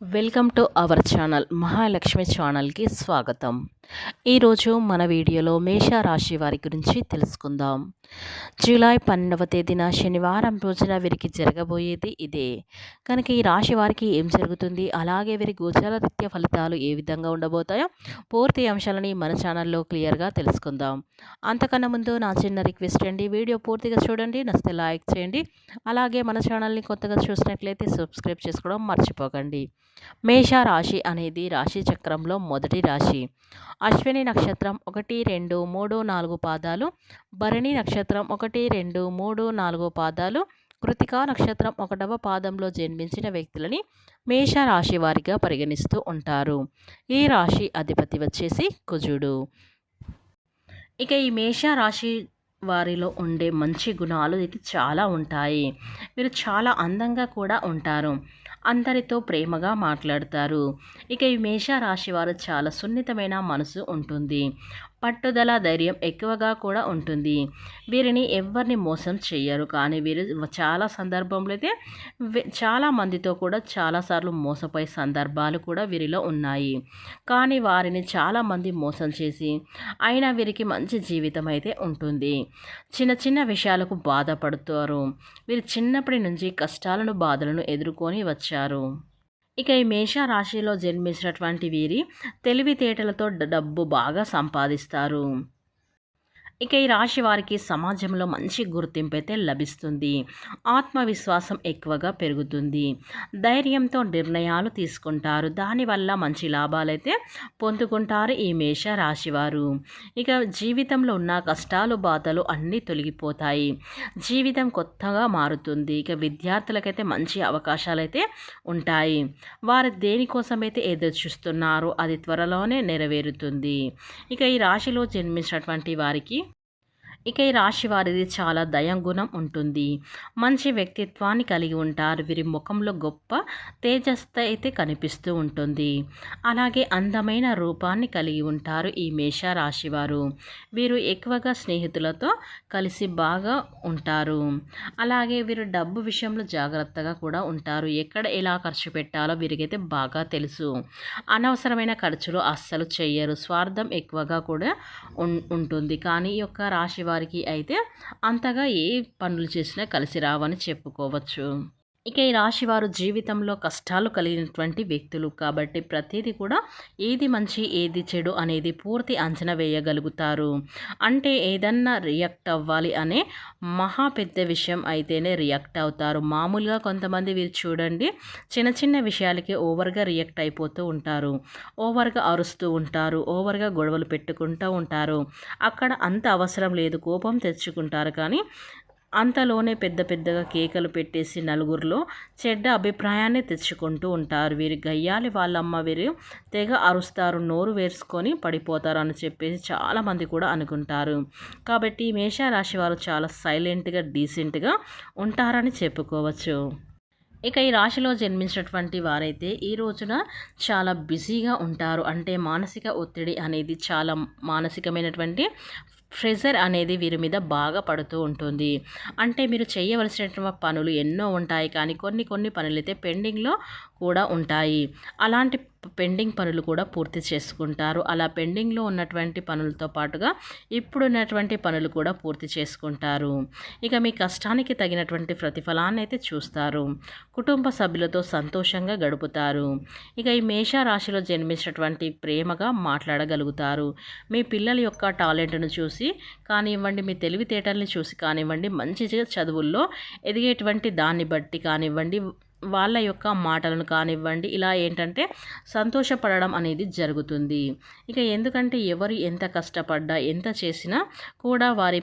Welcome to our channel Mahalakshmi ఛానల్కి స్వాగతం. ఈరోజు మన వీడియోలో మేషరాశి వారి గురించి తెలుసుకుందాం. జూలై పన్నెండవ తేదీన శనివారం రోజున వీరికి జరగబోయేది ఇదే. కనుక ఈ రాశి వారికి ఏం జరుగుతుంది? అలాగే వీరి గోచార రీత్య ఫలితాలు ఏ విధంగా ఉండబోతాయో పూర్తి అంశాలని మన ఛానల్లో క్లియర్గా తెలుసుకుందాం. అంతకన్నా ముందు నా చిన్న రిక్వెస్ట్ అండి వీడియో పూర్తిగా చూడండి నచ్చితే లైక్ చేయండి అలాగే మన ఛానల్ని కొత్తగా చూసినట్లయితే సబ్స్క్రైబ్ చేసుకోవడం మర్చిపోకండి. మేషరాశి అనేది రాశి చక్రంలో మొదటి రాశి. అశ్విని నక్షత్రం ఒకటి రెండు మూడు నాలుగు పాదాలు. భరణి నక్షత్రం ఒకటి రెండు మూడు నాలుగు పాదాలు. కృతికా నక్షత్రం ఒకటవ పాదంలో జన్మించిన వ్యక్తులని మేష రాశి వారిగా పరిగణిస్తూ ఉంటారు. ఈ రాశి అధిపతి వచ్చేసి కుజుడు. ఇక ఈ మేష రాశి వారిలో ఉండే మంచి గుణాలు ఇది చాలా ఉంటాయి. వీరు చాలా అందంగా కూడా ఉంటారు. అందరితో ప్రేమగా మాట్లాడతారు. ఇక ఈ మేషరాశి వారు చాలా సున్నితమైన మనసు ఉంటుంది. పట్టుదల ధైర్యం ఎక్కువగా కూడా ఉంటుంది. వీరిని ఎవరిని మోసం చేయరు కానీ వీరు చాలా సందర్భంలో అయితే చాలా మందితో కూడా చాలాసార్లు మోసపోయే సందర్భాలు కూడా వీరిలో ఉన్నాయి. కానీ వారిని చాలామంది మోసం చేసి అయినా వీరికి మంచి జీవితం అయితే ఉంటుంది. చిన్న చిన్న విషయాలకు బాధపడుతారు. వీరు చిన్నప్పటి నుంచి కష్టాలను బాధలను ఎదుర్కొని వచ్చారు. ఇక ఈ మేష రాశిలో జన్మించినటువంటి వీరి తెలివితేటలతో డబ్బు బాగా సంపాదిస్తారు. ఇక ఈ రాశి వారికి సమాజంలో మంచి గుర్తింపు అయితే లభిస్తుంది. ఆత్మవిశ్వాసం ఎక్కువగా పెరుగుతుంది. ధైర్యంతో నిర్ణయాలు తీసుకుంటారు. దానివల్ల మంచి లాభాలైతే పొందుకుంటారు ఈ మేష రాశివారు ఇక జీవితంలో ఉన్న కష్టాలు బాధలు అన్నీ తొలగిపోతాయి. జీవితం కొత్తగా మారుతుంది. ఇక విద్యార్థులకైతే మంచి అవకాశాలు అయితే ఉంటాయి. వారు దేనికోసమైతే ఎదురు చూస్తున్నారో అది త్వరలోనే నెరవేరుతుంది. ఇక ఈ రాశిలో జన్మించినటువంటి వారికి ఇక ఈ రాశి వారిది చాలా దయంగుణం ఉంటుంది. మంచి వ్యక్తిత్వాన్ని కలిగి ఉంటారు. వీరి ముఖంలో గొప్ప తేజస్త అయితే కనిపిస్తూ ఉంటుంది. అలాగే అందమైన రూపాన్ని కలిగి ఉంటారు ఈ మేష రాశివారు వీరు. ఎక్కువగా స్నేహితులతో కలిసి బాగా ఉంటారు. అలాగే వీరు డబ్బు విషయంలో జాగ్రత్తగా కూడా ఉంటారు. ఎక్కడ ఎలా ఖర్చు పెట్టాలో వీరికైతే బాగా తెలుసు. అనవసరమైన ఖర్చులు అస్సలు చేయరు స్వార్థం ఎక్కువగా కూడా ఉంటుంది. కానీ ఈ యొక్క రాశి వారికి అయితే అంతగా ఏ పనులు చేసినా కలిసి రావని చెప్పుకోవచ్చు. ఇక ఈ రాశి వారు జీవితంలో కష్టాలు కలిగినటువంటి వ్యక్తులు కాబట్టి ప్రతిదీ కూడా ఏది మంచి ఏది చెడు అనేది పూర్తి అంచనా వేయగలుగుతారు. అంటే ఏదన్నా రియాక్ట్ అవ్వాలి అనే మహా పెద్ద విషయం అయితేనే రియాక్ట్ అవుతారు. మామూలుగా కొంతమంది వీరు చూడండి చిన్న చిన్న విషయాలకి ఓవర్గా రియాక్ట్ అయిపోతూ ఉంటారు. ఓవర్గా అరుస్తూ ఉంటారు ఓవర్గా గొడవలు పెట్టుకుంటూ ఉంటారు. అక్కడ అంత అవసరం లేదు కోపం తెచ్చుకుంటారు కానీ అంతలోనే పెద్ద పెద్దగా కేకలు పెట్టేసి నలుగురిలో చెడ్డ అభిప్రాయాన్ని తెచ్చుకుంటూ ఉంటారు. వీరి గయ్యాలి వాళ్ళమ్మ వీరు తెగ అరుస్తారు నోరు వేసుకొని పడిపోతారు అని చెప్పేసి చాలామంది కూడా అనుకుంటారు. కాబట్టి మేషరాశి వారు చాలా సైలెంట్గా డీసెంట్గా ఉంటారని చెప్పుకోవచ్చు. ఇక ఈ రాశిలో జన్మించినటువంటి వారైతే ఈ రోజున చాలా బిజీగా ఉంటారు. అంటే మానసిక ఒత్తిడి అనేది చాలా మానసికమైనటువంటి ప్రెజర్ అనేది వీరి మీద బాగా పడుతూ ఉంటుంది. అంటే మీరు చేయవలసినటువంటి పనులు ఎన్నో ఉంటాయి. కానీ కొన్ని కొన్ని పనులు అయితే పెండింగ్లో కూడా ఉంటాయి. అలాంటి పెండింగ్ పనులు కూడా పూర్తి చేసుకుంటారు. అలా పెండింగ్లో ఉన్నటువంటి పనులతో పాటుగా ఇప్పుడున్నటువంటి పనులు కూడా పూర్తి చేసుకుంటారు. ఇక మీ కష్టానికి తగినటువంటి ప్రతిఫలాన్ని అయితే చూస్తారు. కుటుంబ సభ్యులతో సంతోషంగా గడుపుతారు. ఇక ఈ మేషరాశిలో జన్మించినటువంటి ప్రేమగా మాట్లాడగలుగుతారు. మీ పిల్లల యొక్క టాలెంట్ను చూసి కానివ్వండి మీ తెలివితేటల్ని చూసి కానివ్వండి మంచి చదువుల్లో ఎదిగేటువంటి దాన్ని బట్టి కానివ్వండి వాళ్ళ యొక్క మాటలను కానివ్వండి ఇలా ఏంటంటే సంతోషపడడం అనేది జరుగుతుంది. ఇక ఎందుకంటే ఎవరు ఎంత కష్టపడ్డా ఎంత చేసినా కూడా వారి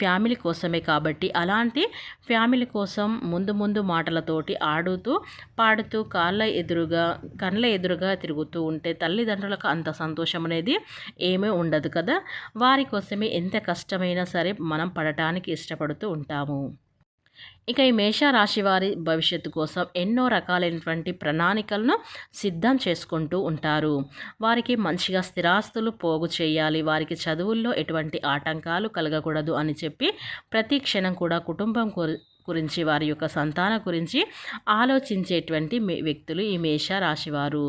ఫ్యామిలీ కోసమే కాబట్టి అలాంటి ఫ్యామిలీ కోసం ముందు ముందు మాటలతోటి ఆడుతూ పాడుతూ కాళ్ళ ఎదురుగా కళ్ళ ఎదురుగా తిరుగుతూ ఉంటే తల్లిదండ్రులకు అంత సంతోషం అనేది ఏమీ ఉండదు కదా. వారి కోసమే ఎంత కష్టమైనా సరే మనం పడటానికి ఇష్టపడుతూ ఉంటాము. ఇక ఈ మేషరాశి వారి భవిష్యత్తు కోసం ఎన్నో రకాలైనటువంటి ప్రణాళికలను సిద్ధం చేసుకుంటూ ఉంటారు. వారికి మంచిగా స్థిరాస్తులు పోగు చేయాలి. వారికి చదువుల్లో ఎటువంటి ఆటంకాలు కలగకూడదు అని చెప్పి ప్రతి క్షణం కూడా కుటుంబం గురించి వారి యొక్క సంతాన గురించి ఆలోచించేటువంటి మే- వ్యక్తులు ఈ మేష రాశివారు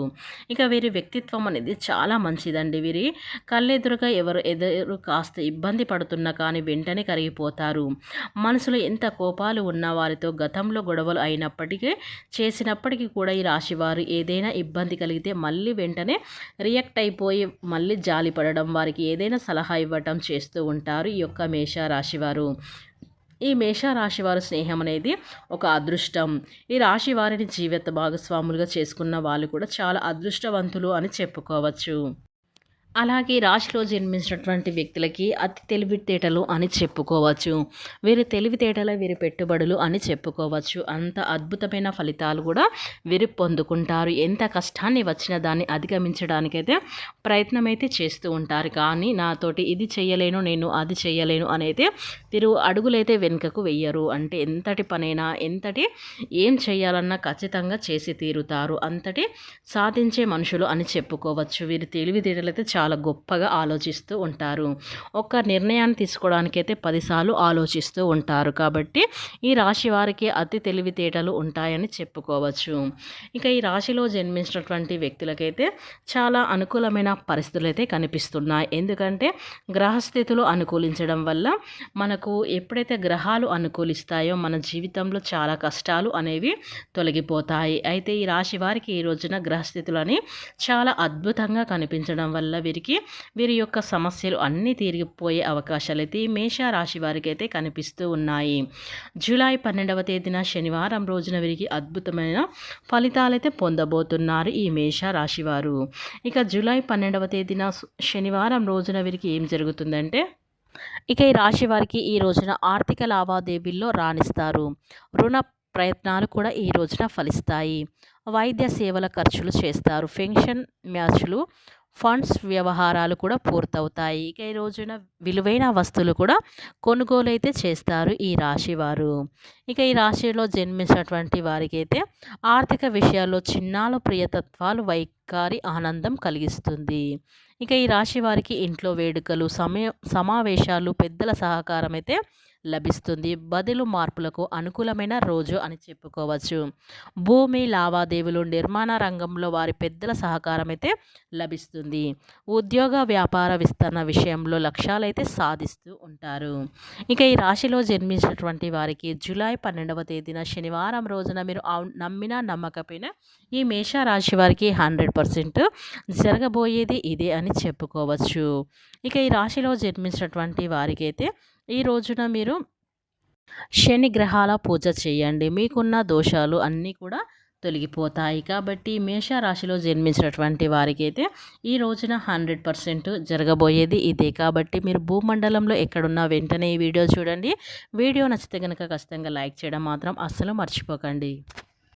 ఇక వీరి వ్యక్తిత్వం అనేది చాలా మంచిదండి. వీరి కళ్ళెదురుగా ఎవరు ఎదురు కాస్త ఇబ్బంది పడుతున్నా కానీ వెంటనే కరిగిపోతారు. మనసులో ఎంత కోపాలు ఉన్న వారితో గతంలో గొడవలు అయినప్పటికీ చేసినప్పటికీ కూడా ఈ రాశివారు ఏదైనా ఇబ్బంది కలిగితే మళ్ళీ వెంటనే రియాక్ట్ అయిపోయి మళ్ళీ జాలి పడడం వారికి ఏదైనా సలహా ఇవ్వటం చేస్తూ ఉంటారు ఈ యొక్క మేష రాశివారు ఈ మేషరాశి వారి స్నేహం అనేది ఒక అదృష్టం. ఈ రాశి వారిని జీవిత భాగస్వాములుగా చేసుకున్న వాళ్ళు కూడా చాలా అదృష్టవంతులు అని చెప్పుకోవచ్చు. అలాగే రాశిలో జన్మించినటువంటి వ్యక్తులకి అతి తెలివితేటలు అని చెప్పుకోవచ్చు. వీరి తెలివితేటల వీరి పెట్టుబడులు అని చెప్పుకోవచ్చు. అంత అద్భుతమైన ఫలితాలు కూడా వీరు పొందుకుంటారు. ఎంత కష్టాన్ని వచ్చినా దాన్ని అధిగమించడానికైతే ప్రయత్నం అయితే చేస్తూ ఉంటారు. కానీ నాతోటి ఇది చేయలేను నేను అది చేయలేను అనేది వీరు అడుగులైతే వెనుకకు వెయ్యరు అంటే ఎంతటి పనైనా ఎంతటి ఏం చేయాలన్నా ఖచ్చితంగా చేసి తీరుతారు. అంతటి సాధించే మనుషులు అని చెప్పుకోవచ్చు. వీరి తెలివితేటలు అయితే చాలా గొప్పగా ఆలోచిస్తూ ఉంటారు. ఒక నిర్ణయాన్ని తీసుకోవడానికైతే పదిసార్లు ఆలోచిస్తూ ఉంటారు. కాబట్టి ఈ రాశి వారికి అతి తెలివితేటలు ఉంటాయని చెప్పుకోవచ్చు. ఇక ఈ రాశిలో జన్మించినటువంటి వ్యక్తులకైతే చాలా అనుకూలమైన పరిస్థితులు అయితే కనిపిస్తున్నాయి. ఎందుకంటే గ్రహస్థితులు అనుకూలించడం వల్ల మనకు ఎప్పుడైతే గ్రహాలు అనుకూలిస్తాయో మన జీవితంలో చాలా కష్టాలు అనేవి తొలగిపోతాయి. అయితే ఈ రాశి వారికి ఈ రోజున గ్రహస్థితులని చాలా అద్భుతంగా కనిపించడం వల్ల వీరికి వీరి యొక్క సమస్యలు అన్నీ తీరిగిపోయే అవకాశాలు అయితే ఈ మేష రాశి వారికి అయితే కనిపిస్తూ ఉన్నాయి. జూలై పన్నెండవ తేదీన శనివారం రోజున వీరికి అద్భుతమైన ఫలితాలైతే పొందబోతున్నారు ఈ మేషరాశి రాశివారు ఇక జూలై పన్నెండవ తేదీన శనివారం రోజున వీరికి ఏం జరుగుతుందంటే ఇక ఈ రాశి వారికి ఈ రోజున ఆర్థిక లావాదేవీల్లో రాణిస్తారు. రుణ ప్రయత్నాలు కూడా ఈ రోజున ఫలిస్తాయి. వైద్య సేవల ఖర్చులు చేస్తారు. పెన్షన్ మ్యాచ్లు ఫండ్స్ వ్యవహారాలు కూడా పూర్తవుతాయి. ఇక ఈ రోజున విలువైన వస్తువులు కూడా కొనుగోలు అయితే చేస్తారు ఈ రాశి వారు ఇక ఈ రాశిలో జన్మించినటువంటి వారికి అయితే ఆర్థిక విషయాల్లో చిన్నాలు ప్రియతత్వాలు వైఖరి ఆనందం కలిగిస్తుంది. ఇక ఈ రాశి వారికి ఇంట్లో వేడుకలు సమయ సమావేశాలు పెద్దల సహకారం అయితే లభిస్తుంది. బదులు మార్పులకు అనుకూలమైన రోజు అని చెప్పుకోవచ్చు. భూమి లావాదేవీలు నిర్మాణ రంగంలో వారి పెద్దల సహకారం అయితే లభిస్తుంది. ఉద్యోగ వ్యాపార విస్తరణ విషయంలో లక్ష్యాలైతే సాధిస్తూ ఉంటారు. ఇక ఈ రాశిలో జన్మించినటువంటి వారికి జూలై పన్నెండవ తేదీన శనివారం రోజున మీరు అవు- నమ్మినా నమ్మకపోయినా ఈ మేష రాశి వారికి హండ్రెడ్ పర్సెంట్ జరగబోయేది ఇదే అని చెప్పుకోవచ్చు. ఇక ఈ రాశిలో జన్మించినటువంటి వారికైతే ఈ రోజున మీరు శని గ్రహాల పూజ చేయండి. మీకున్న దోషాలు అన్నీ కూడా తొలగిపోతాయి. కాబట్టి మేషరాశిలో జన్మించినటువంటి వారికి అయితే ఈ రోజున హండ్రెడ్ పర్సెంట్ జరగబోయేది ఇదే. కాబట్టి మీరు భూమండలంలో ఎక్కడున్నా వెంటనే ఈ వీడియో చూడండి. వీడియో నచ్చితే కనుక ఖచ్చితంగా లైక్ చేయడం మాత్రం అస్సలు మర్చిపోకండి.